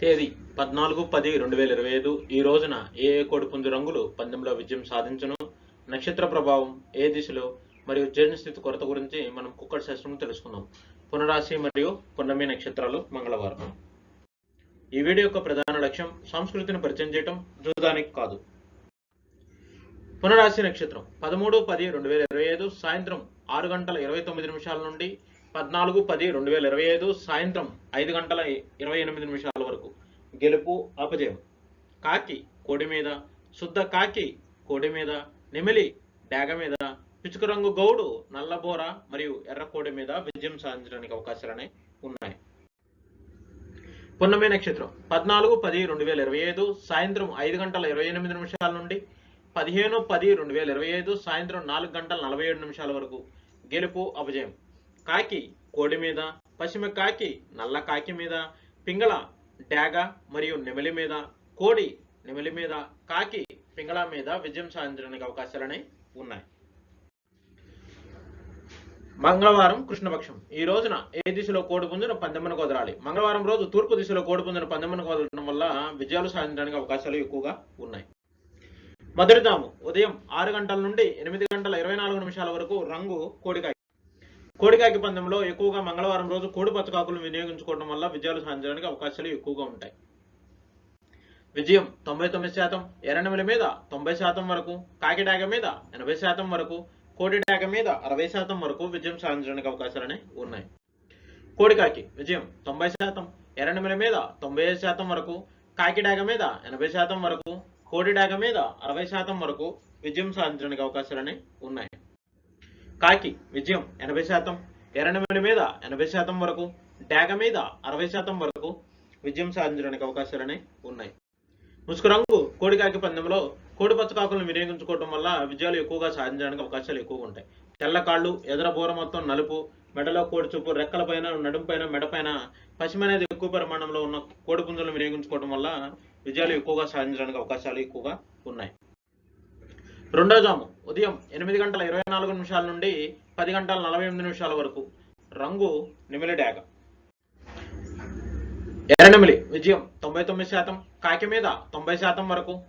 తేదీ పద్నాలుగు పది రెండు వేల ఇరవై ఐదు. ఈ రోజున ఏ ఏ కోడిపుంజు రంగులు పందెంలో విజయం సాధించను? నక్షత్ర ప్రభావం ఏ దిశలో? మరియు జీర్ణస్థితి కొరత గురించి మనం కుక్కడి శాస్త్రం తెలుసుకుందాం. పునరాశి మరియు పున్నమి నక్షత్రాలు మంగళవారం. ఈ వీడియో యొక్క ప్రధాన లక్ష్యం సంస్కృతిని పరిచయం చేయటం జూదానికి కాదు. పునరాశి నక్షత్రం పదమూడు పది రెండు వేల ఇరవై ఐదు. సాయంత్రం ఆరు గంటల ఇరవై తొమ్మిది నిమిషాల నుండి పద్నాలుగు పది రెండు వేల ఇరవై ఐదు. సాయంత్రం ఐదు గంటల ఇరవై ఎనిమిది నిమిషాల గెలుపు అపజయం. కాకి కోడి మీద శుద్ధ కాకి కోడి మీద నెమిలి డాగ మీద పిచుకు రంగు గౌడు నల్లబోర మరియు ఎర్ర కోడి మీద విజయం సాధించడానికి అవకాశాలనే ఉన్నాయి. పున్నమి నక్షత్రం పద్నాలుగు పది రెండు వేల ఇరవై ఐదు సాయంత్రం ఐదు గంటల ఇరవై ఎనిమిది నిమిషాల నుండి పదిహేను పది రెండు వేల ఇరవై ఐదు సాయంత్రం నాలుగు గంటల నలభై ఏడు నిమిషాల వరకు గెలుపు అపజయం. కాకి కోడి మీద పశ్చిమ కాకి నల్ల కాకి మీద పింగళ డాగ మరియు నెమలి మీద కోడి నెమలి మీద కాకి పింగళ మీద విజయం సాధించడానికి అవకాశాలనే ఉన్నాయి. మంగళవారం కృష్ణపక్షం. ఈ రోజున ఏ దిశలో కోడి పుంజును పందెమ్మను కుదరాలి మంగళవారం రోజు తూర్పు దిశలో కోడి పుంజును పందెమ్మను కుదరడం వల్ల విజయాలు సాధించడానికి అవకాశాలు ఎక్కువగా ఉన్నాయి. మొదటిదాము ఉదయం ఆరు గంటల నుండి ఎనిమిది గంటల ఇరవై నాలుగు నిమిషాల వరకు రంగు కోడికాయ. కోడికాకి పందెంలో ఎక్కువగా మంగళవారం రోజు కోడి పచ్చకాకులను వినియోగించుకోవడం వల్ల విజయాలు సాధించడానికి అవకాశాలు ఎక్కువగా ఉంటాయి. విజయం తొంభై తొమ్మిది శాతం ఎర్రనెమిలి మీద తొంభై శాతం వరకు కాకిడాగ మీద ఎనభై శాతం వరకు కోడి డాక మీద అరవై శాతం వరకు విజయం సాధించడానికి అవకాశాలనే ఉన్నాయి. కోడికాకి విజయం తొంభై శాతం ఎర్రనెమిలి మీద తొంభై ఐదు శాతం వరకు కాకిడాగ మీద ఎనభై శాతం వరకు కోడి డాక మీద అరవై శాతం వరకు విజయం సాధించడానికి అవకాశాలనే ఉన్నాయి. కాకి విజయం ఎనభై శాతం ఎర్రనమిడి మీద ఎనభై శాతం వరకు డాగ మీద అరవై శాతం వరకు విజయం సాధించడానికి అవకాశాలనే ఉన్నాయి. ముసుగు రంగు కోడికాకి పందెంలో కోడి పచ్చకాకులను వినియోగించుకోవడం వల్ల విజయాలు ఎక్కువగా సాధించడానికి అవకాశాలు ఎక్కువగా ఉంటాయి. తెల్ల కాళ్ళు ఎదర బోర మొత్తం నలుపు మెడలో కోడి చూపు రెక్కల పైన నడుంపైన మెడపైన పశ్చిమ అనేది ఎక్కువ పరిమాణంలో ఉన్న కోడి పుంజులను వినియోగించుకోవడం వల్ల విజయాలు ఎక్కువగా సాధించడానికి అవకాశాలు ఎక్కువగా ఉన్నాయి. రెండో జాము ఉదయం ఎనిమిది గంటల ఇరవై నాలుగు నిమిషాల నుండి పది గంటల నలభై ఎనిమిది నిమిషాల వరకు. రంగు నిమిలి డాగ. ఎర్రనిమిలి విజయం తొంభై తొమ్మిది శాతం కాకి మీద తొంభై శాతం వరకు.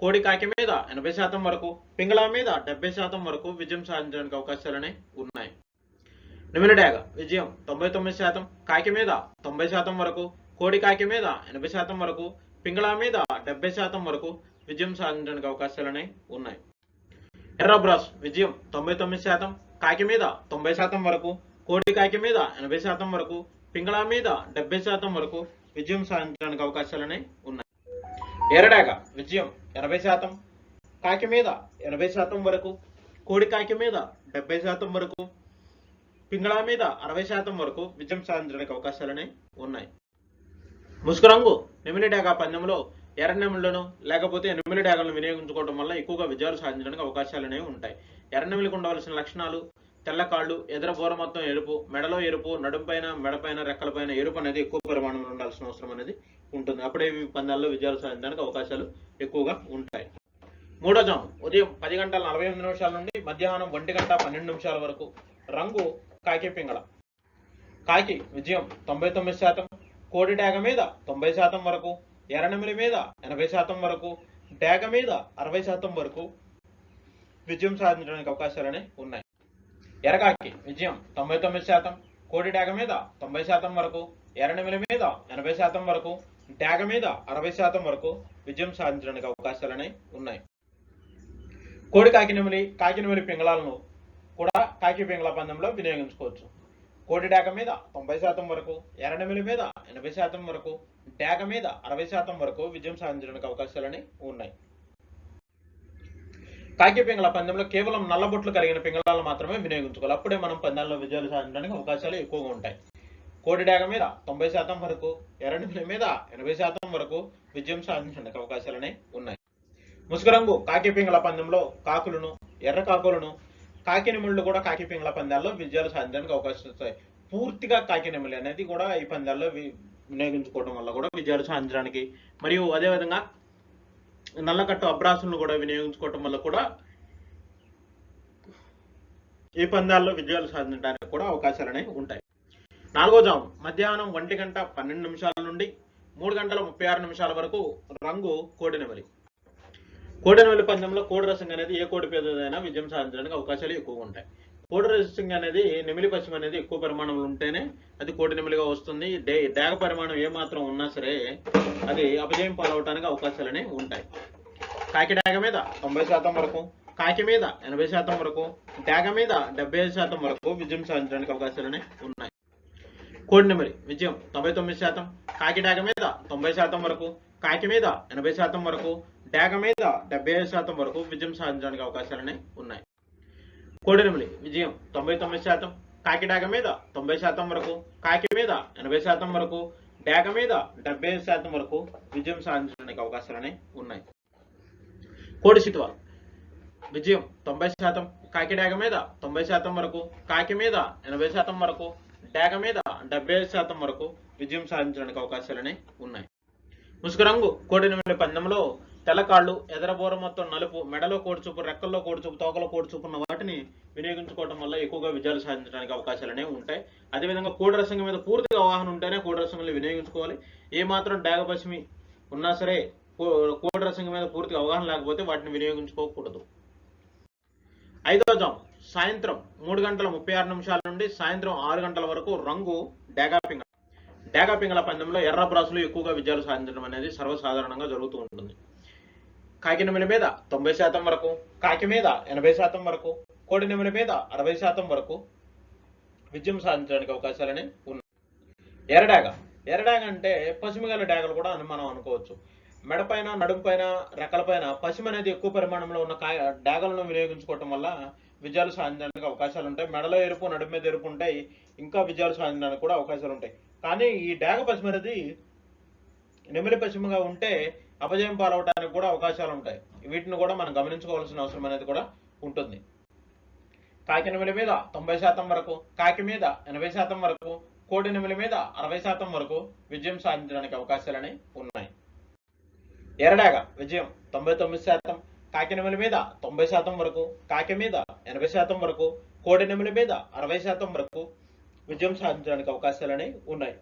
కోడి కాకి మీద ఎనభై శాతం వరకు. పింగళా మీద డెబ్బై శాతం వరకు విజయం సాధించడానికి అవకాశాలనే ఉన్నాయి. నిమిలి డాగ విజయం తొంభై తొమ్మిది శాతం కాకి మీద తొంభై శాతం వరకు. కోడి కాకి మీద ఎనభై శాతం వరకు. పింగళా మీద డెబ్బై శాతం వరకు విజయం సాధించడానికి అవకాశాలనే ఉన్నాయి. ఎర్రబ్రాస్ విజయం తొంభై తొమ్మిది శాతం కాకి మీద తొంభై శాతం వరకు కోడి కాకి మీద ఎనభై శాతం వరకు పింగళ మీద డెబ్బై శాతం వరకు విజయం సాధించడానికి అవకాశాలనే ఉన్నాయి. ఎర్రడాగ విజయం ఎనభై శాతం కాకి మీద ఎనభై శాతం వరకు కోడి కాకి మీద డెబ్బై శాతం వరకు పింగళ మీద అరవై శాతం వరకు విజయం సాధించడానికి అవకాశాలనే ఉన్నాయి. ముసుగు రంగు నెమిలి పందెంలో ఎర్రనెమిలను లేకపోతే ఎనిమిది డాగలను వినియోగించుకోవడం వల్ల ఎక్కువగా విజయాలు సాధించడానికి అవకాశాలు అనేవి ఉంటాయి. ఎర్రనెమిలికి ఉండవలసిన లక్షణాలు తెల్ల కాళ్ళు ఎదర బోర మొత్తం ఎరుపు మెడలో ఎరుపు నడుం పైన మెడపైన రెక్కలపైన ఎరుపు అనేది ఎక్కువ పరిమాణంలో ఉండాల్సిన అవసరం అనేది ఉంటుంది. అప్పుడే ఇవి పందాల్లో విజయాలు సాధించడానికి అవకాశాలు ఎక్కువగా ఉంటాయి. మూడో జాము. ఉదయం పది గంటల నలభై ఎనిమిది నిమిషాల నుండి మధ్యాహ్నం ఒంటి గంట పన్నెండు నిమిషాల వరకు రంగు కాకి పింగళ. కాకి విజయం తొంభై తొమ్మిది శాతం. కోడి డాగ మీద తొంభై శాతం వరకు. ఎర్రనమిలి మీద ఎనభై శాతం వరకు డేగ మీద అరవై శాతం వరకు విజయం సాధించడానికి అవకాశాలనే ఉన్నాయి. ఎరగాకి విజయం తొంభై తొమ్మిది శాతం కోడి డేగ మీద తొంభై శాతం వరకు ఎర్రనమిలి మీద ఎనభై శాతం వరకు డాగ మీద అరవై శాతం వరకు విజయం సాధించడానికి అవకాశాలనే ఉన్నాయి. కోడి కాకినెమిలి కాకినెమిలి పింగళాలను కూడా కాకి పింగళ పందెంలో వినియోగించుకోవచ్చు. కోడి డాగ మీద తొంభై శాతం వరకు ఎర్రనెమిలి మీద ఎనభై శాతం వరకు డాగ మీద అరవై శాతం వరకు విజయం సాధించడానికి అవకాశాలని ఉన్నాయి. కాకి పింగళ పందెంలో కేవలం నల్లబొట్లు కలిగిన పింగళాలు మాత్రమే వినియోగించుకోవాలి. అప్పుడే మనం పందాల్లో విజయాలు సాధించడానికి అవకాశాలు ఎక్కువగా ఉంటాయి. కోడి డాగ మీద తొంభై శాతం వరకు ఎర్రనెమిలి మీద ఎనభై శాతం వరకు విజయం సాధించడానికి అవకాశాలనే ఉన్నాయి. ముసుగురంగు కాకి పింగళ పందెంలో కాకులను ఎర్ర కాకులను కాకినెమిళ్ళు కూడా కాకి పింగళ పందాల్లో విజయాలు సాధించడానికి అవకాశం వస్తాయి. పూర్తిగా కాకినెమిలి అనేది కూడా ఈ పందాల్లో వినియోగించుకోవడం వల్ల కూడా విజయాలు సాధించడానికి మరియు అదేవిధంగా నల్లకట్టు అబ్రాసులను కూడా వినియోగించుకోవడం వల్ల కూడా ఈ పందాల్లో విజయాలు సాధించడానికి కూడా అవకాశాలు అనేవి ఉంటాయి. నాలుగో జాము మధ్యాహ్నం ఒంటి గంట పన్నెండు నిమిషాల నుండి మూడు గంటల ముప్పై ఆరు నిమిషాల వరకు రంగు కోడినవలి కోడినవలి పందెంలో కోడి రసం అనేది ఏ కోడి పేదైనా విజయం సాధించడానికి అవకాశాలు ఎక్కువగా ఉంటాయి. కోడి రసింగ్ అనేది నెమిలి పశ్చిమ అనేది ఎక్కువ పరిమాణంలో ఉంటేనే అది కోడి నెమిలిగా వస్తుంది. డే డేగ పరిమాణం ఏ మాత్రం ఉన్నా సరే అది అపజయం పాలవటానికి అవకాశాలనే ఉంటాయి. కాకి డాగ మీద తొంభై శాతం వరకు. కాకి మీద ఎనభై శాతం వరకు డాగ మీద డెబ్బై ఐదు శాతం వరకు విజయం సాధించడానికి అవకాశాలనే ఉన్నాయి. కోడి నెమలి విజయం తొంభై తొమ్మిది శాతం కాకి డాగ మీద తొంభై శాతం వరకు కాకి మీద ఎనభై శాతం వరకు డాగ మీద డెబ్బై ఐదు శాతం వరకు విజయం సాధించడానికి అవకాశాలనే ఉన్నాయి. కోడి విజయం తొంభై తొమ్మిది శాతం. కాకి డాగ మీద తొంభై శాతం వరకు కాకి మీద ఎనభై శాతం వరకు డాగ మీద డెబ్బై శాతం వరకు విజయం సాధించడానికి అవకాశాలనే ఉన్నాయి. కోడి సిట్వాల్ విజయం తొంభై శాతం కాకి డాగ మీద తొంభై శాతం వరకు కాకి మీద ఎనభై శాతం వరకు డాగ మీద డెబ్బై శాతం వరకు విజయం సాధించడానికి అవకాశాలనే ఉన్నాయి. ముసుగురంగు రంగు కోడి పందెంలో తెల్లకాళ్ళు ఎదరబోర మొత్తం నలుపు మెడలో కోడిచూపు రెక్కల్లో కోడిచూపు తోకలో కోడిచూపు ఉన్న వాటిని వినియోగించుకోవడం వల్ల ఎక్కువగా విజయాలు సాధించడానికి అవకాశాలు అనేవి ఉంటాయి. అదేవిధంగా కూడరసంగం మీద పూర్తిగా అవగాహన ఉంటేనే కూడరసంగంలో వినియోగించుకోవాలి. ఏ మాత్రం ఉన్నా సరే కో- మీద పూర్తిగా అవగాహన లేకపోతే వాటిని వినియోగించుకోకూడదు. ఐదవ జామ్ సాయంత్రం మూడు గంటల ముప్పై ఆరు నిమిషాల నుండి సాయంత్రం ఆరు గంటల వరకు రంగు డాగా పింగళ. పింగళ పందెంలో ఎర్ర బ్రాసులు ఎక్కువగా విజయాలు సాధించడం అనేది సర్వసాధారణంగా జరుగుతూ ఉంటుంది. కాకి నెమలి మీద తొంభై శాతం వరకు కాకి మీద ఎనభై శాతం వరకు కోడి నెమలి మీద అరవై శాతం వరకు విజయం సాధించడానికి అవకాశాలని ఉన్నాయి. ఎర్రడాగ. ఎరడాగ అంటే పశ్చిమగల డాగలు కూడా అని మనం అనుకోవచ్చు. మెడపైన నడుముపైన రెక్కలపైన పశ్చిమ అనేది ఎక్కువ పరిమాణంలో ఉన్న కాయ డాగలను వినియోగించుకోవటం వల్ల విజయాలు సాధించడానికి అవకాశాలు ఉంటాయి. మెడలో ఎరుపు నడుము మీద ఎరుపు ఉంటాయి. ఇంకా విజయాలు సాధించడానికి కూడా అవకాశాలు ఉంటాయి. కానీ ఈ డాగ పశ్చిమ అనేది నెమిలి పశ్చిమగా ఉంటే అపజయం పాలవటానికి కూడా అవకాశాలు ఉంటాయి వీటిని కూడా మనం గమనించుకోవాల్సిన అవసరం అనేది కూడా ఉంటుంది. కాకి నెమిలి మీద తొంభై శాతం వరకు కాకి మీద ఎనభై శాతం వరకు కోడి నెమిలి మీద అరవై శాతం వరకు విజయం సాధించడానికి అవకాశాలని ఉన్నాయి. ఎరడాగ విజయం తొంభై తొమ్మిది శాతం కాకి నెమిలి మీద తొంభై శాతం వరకు కాకి మీద ఎనభై శాతం వరకు కోడి నెమిలి మీద అరవై శాతం వరకు విజయం సాధించడానికి అవకాశాలని ఉన్నాయి.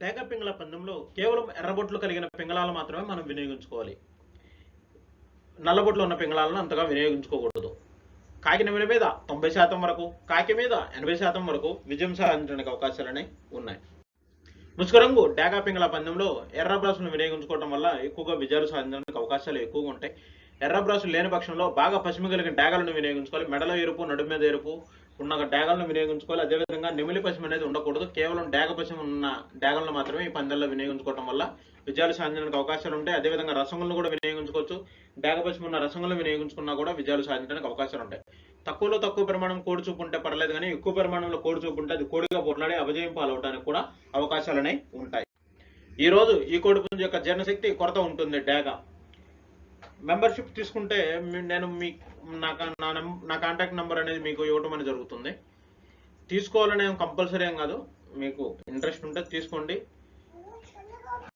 టేక పింగళ పందెంలో కేవలం ఎర్రబొట్లు కలిగిన పింగళాలు మాత్రమే మనం వినియోగించుకోవాలి. నల్లబొట్లు ఉన్న పింగళాలను అంతగా వినియోగించుకోకూడదు. కాకి నెమిలి మీద తొంభై శాతం వరకు కాకి మీద ఎనభై శాతం వరకు విజయం సాధించడానికి అవకాశాలనే ఉన్నాయి. ముసుకరంగు డేగా పింగళ పందెంలో ఎర్ర బ్రాసులను వినియోగించుకోవడం వల్ల ఎక్కువగా విజయాలు సాధించడానికి అవకాశాలు ఎక్కువగా ఉంటాయి. ఎర్ర బ్రాసులు లేని పక్షంలో బాగా పశ్చిమ కలిగిన డాగలను వినియోగించుకోవాలి. మెడలో ఎరుపు నడుము మీద ఎరుపు ఉన్న డాగలను వినియోగించుకోవాలి. అదేవిధంగా నెమిలి పశ్చిమ అనేది ఉండకూడదు. కేవలం డాగ పశ్చిమ ఉన్న డాగలను మాత్రమే ఈ పందెల్లో వినియోగించుకోవడం వల్ల విజయాలు సాధించడానికి అవకాశాలు ఉంటాయి. అదేవిధంగా రసంగులను కూడా వినియోగించుకోవచ్చు. డాగ పశ్చిమ ఉన్న రసంగులను వినియోగించుకున్నా కూడా విజయాలు సాధించడానికి అవకాశాలు ఉంటాయి. తక్కువలో తక్కువ పరిమాణం కోడి చూపు ఉంటే పర్లేదు కానీ ఎక్కువ పరిమాణంలో కోడి చూపు ఉంటే అది కోడిగా పొట్లాడి అభజయం పాలవడానికి కూడా అవకాశాలనే ఉంటాయి. ఈ రోజు ఈ కోడి పుంజు యొక్క జీర్ణశక్తి కొరత ఉంటుంది డాగా మెంబర్షిప్ తీసుకుంటే నేను మీ నా నా నా కాంటాక్ట్ నెంబర్ అనేది మీకు ఇవ్వటం అనేది జరుగుతుంది. తీసుకోవాలని కంపల్సరీ ఏం కాదు. మీకు ఇంట్రెస్ట్ ఉంటే తీసుకోండి.